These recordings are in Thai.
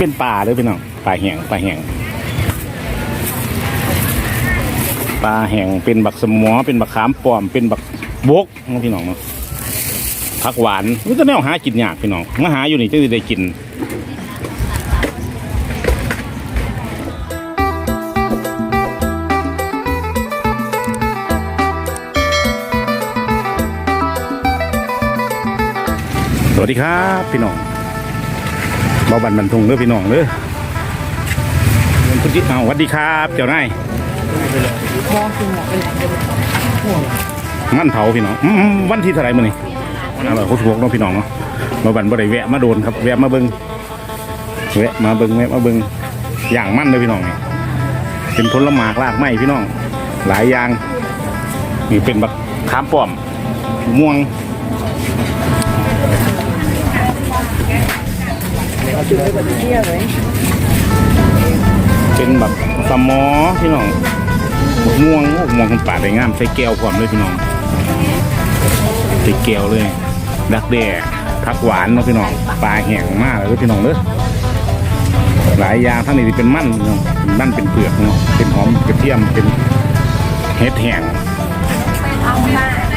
เป็นป่าเลยพี่น้องป่าแหงป่าแหงปลาแหงเป็นบักสมอเป็นบักขามป้อม เป็นบักบกนะพี่น้องเนาะผักหวานมันจะแนวหากินยากพี่น้องมาหาอยู่นี่จะได้กินสวัสดีครับ พี่น้อง บาบันบันทุงเด้อพี่น้องเด้อคุณจิเอาสวัสดีครับ เจ้านายมันเผาพี่น้องอืมวันที่เท่าไหร่มื้อนี้วันอะไรเขาถูกเนาะพี่น้องเนาะเบาบันบ่ได้แวะมาโดนครับ แวะมาเบิ่งแวะมาเบิ่งแวะมาเบิ่งอย่างมั่นเลยพี่น้องเนี่ยเป็นผลไม้รากไม้พี่น้อง หลายอย่างนี่เป็นแบบขามป้อมม่วง เป็นแบบสมอพี่น้องหมกม่วงโอ้ม่วงคนป่าได้งามใส่แก้วพร้อมเลยพี่น้องใส่แก้วเลย ดักแด่ผักหวานเนาะพี่น้องปลาแห้งมากเลยพี่น้องเด้อหลายอย่างทั้งนี้เป็นมันพี่น้องมันเป็นเปลือกเนาะเป็นหอมกระเทียมเป็นเห็ดแห้งเห็ด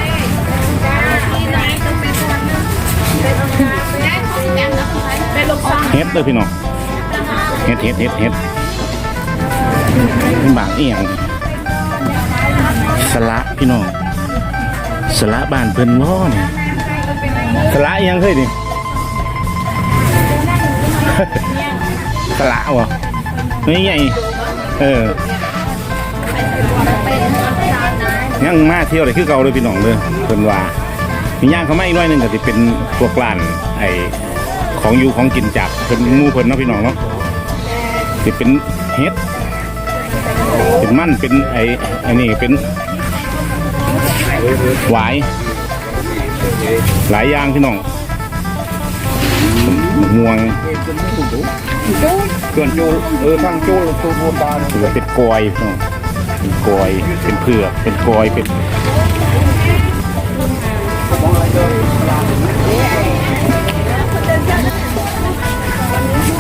เลยพี่น้องเห็ดเห็ดเห็ดเห็ดเป็นบางเอียงสละพี่น้องสละบ้านเพิ่นว่เนี่ยสละเอียงเคยดิสละวะไม่ใหญ่เออยังมาเที่ยวเลยคือเก่าเลยพี่น้องเลยเพิ่นว่ามีย่างเขาไม่อีกหน้อยหนึงก็จะเป็นพวกกลั่นไอ ของอยู่ของกินจากเพิ่นหมู่เพิ่นเนาะพี่น้องเนาะจะเป็นเฮ็ดเป็นมันเป็นไอ้อ้นี่เป็นหวายหลายอย่างพี่น้องม่วงเกินจูเออทั้งจูตัวตัวปลาเหลือเป็นกอยพี่น้องเป็นกอยเป็นเผือกเป็นกอยเป็น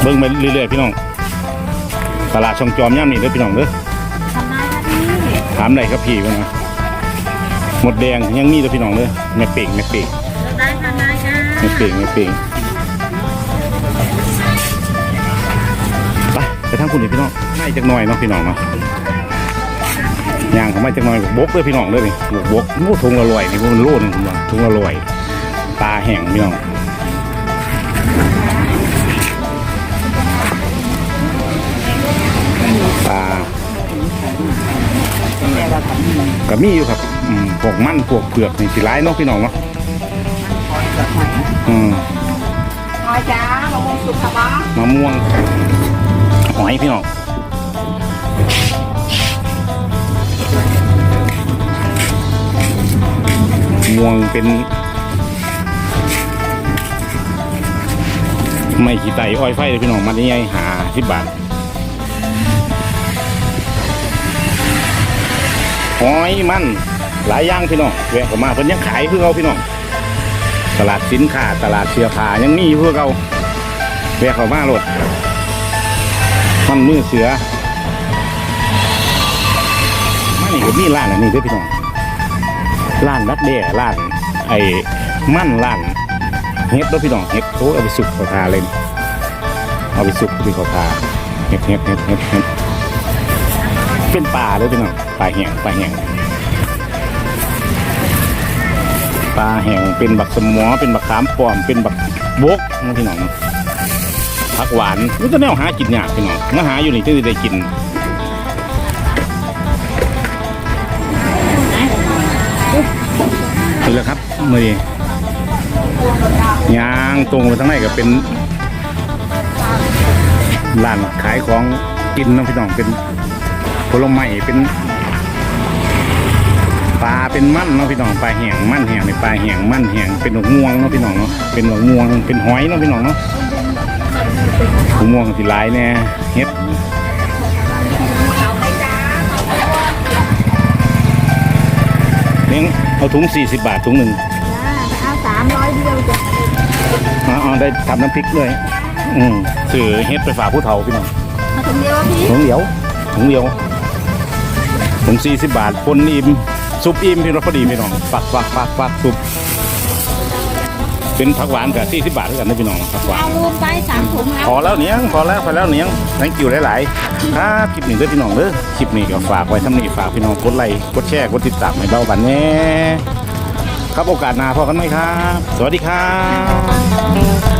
เบิ่งไปเรื่อยๆพี่น้อง ตลาดช่องจอมย่ำนี่เด้อพี่น้องเด้อถามได้ครับพี่เพิ่นนะหมดแดงยังมีเด้อพี่น้องเด้อแม่เป่งแม่เป่งได้ค่ะได้ค่ะไม่เปลี่ยนไม่เปลี่ยนไปไปทางคุณนี่พี่น้องให้จักหน่อยเนาะพี่น้องเนาะย่างเขามาจักหน่อยบกเลยพี่น้องเลยนี่บกบกโอ้ทุงละลอยนี่มันโลนึงคุณว่าทุงละลอย ตาแห้งพี่น้อง ก็มีอยู่ครับอืมพวกมันพวกเผือกนี่สิร้ายเนาะพี่น้องเนาะอืมหอยจ้ามะม่วงสุกค่ะบ้ามะม่วงหอยพี่น้องม่วงเป็น ไม่ขี้ไตอ้อยไฟเลยพี่น้องมันใหญ่หาสิบบาท หอยมันหลายอย่างพี่น้องแวะเข้ามาเพิ่นยังขายคือเราพี่น้องตลาดสินค้าตลาดเสื้อผ้ายังนี่เพื่อเราแวะเข้ามารถมันมือเสือมานี่ก็มีร้านอันนี้ด้วยพี่น้องร้านรักแด่ร้านไอ้มั่นร้านเฮ็ดด้วยพี่น้องเฮ็ดโอ้เอาไปสุกเขาทาเลยเอาไปสุกที่เขาทาเฮ็ดเฮ็ดเฮ็ดเฮ็ด เป็นป่าเลยพี่น้องป่าแห้งป่าแห้งปลาแห้งเป็นบักสมอเป็นบักขามป้อมเป็นบักบกนะพี่น้องผักหวานมันจะแนวหากินยากพี่น้องมาหาอยู่นี่จะได้กินนี่แหละครับมือย่างตรงไปทางไหนก็เป็นร้านขายของกินเนาะพี่น้องเป็น ผลไม้เป็นปลาเป็นมันเนาะพี่น้องปลาแห้งมันแห้งในปลาแห้งมันแห้งเป็นหนกม่วงเนาะพี่น้องเนาะเป็นหนกม่วงเป็นหอยเนาะพี่น้องเนาะหนกม่วงสิหลายแน่เฮ็ดเนี่ยเอาถุง40บาทถุงหนึ่งจ้าเอาสามร้อยเดียวจ้ะอ๋ออ๋อได้ทำน้ำพริกด้วยนอืมซื้อเฮ็ดไปฝากผู้เฒ่าพี่น้องมาถุงเดียวอะพี่ถุงเดียวถุงเดียว ถุงสี่สิบบาทคนอิ่มซุปอิ่มพี่น้องพอดีพี่น้องปักปักปักปักซุปเป็นผักหวานกับสี่สิบบาทด้วยกันนะพี่น้องผักหวานเอารวมไปสามถุงแล้วพอแล้วเนี้ยงพอแล้วพอแล้วเนี้ยง thank you หลายๆครับคลิปนี้เด้อพี่น้องเด้อคลิปนี้ก็ฝากไว้ทำนี้ฝากพี่น้องกดไลค์กดแชร์กดติดตามให้เบาบันแน่ครับโอกาสหน้าพอกันไหมครับ สวัสดีครับ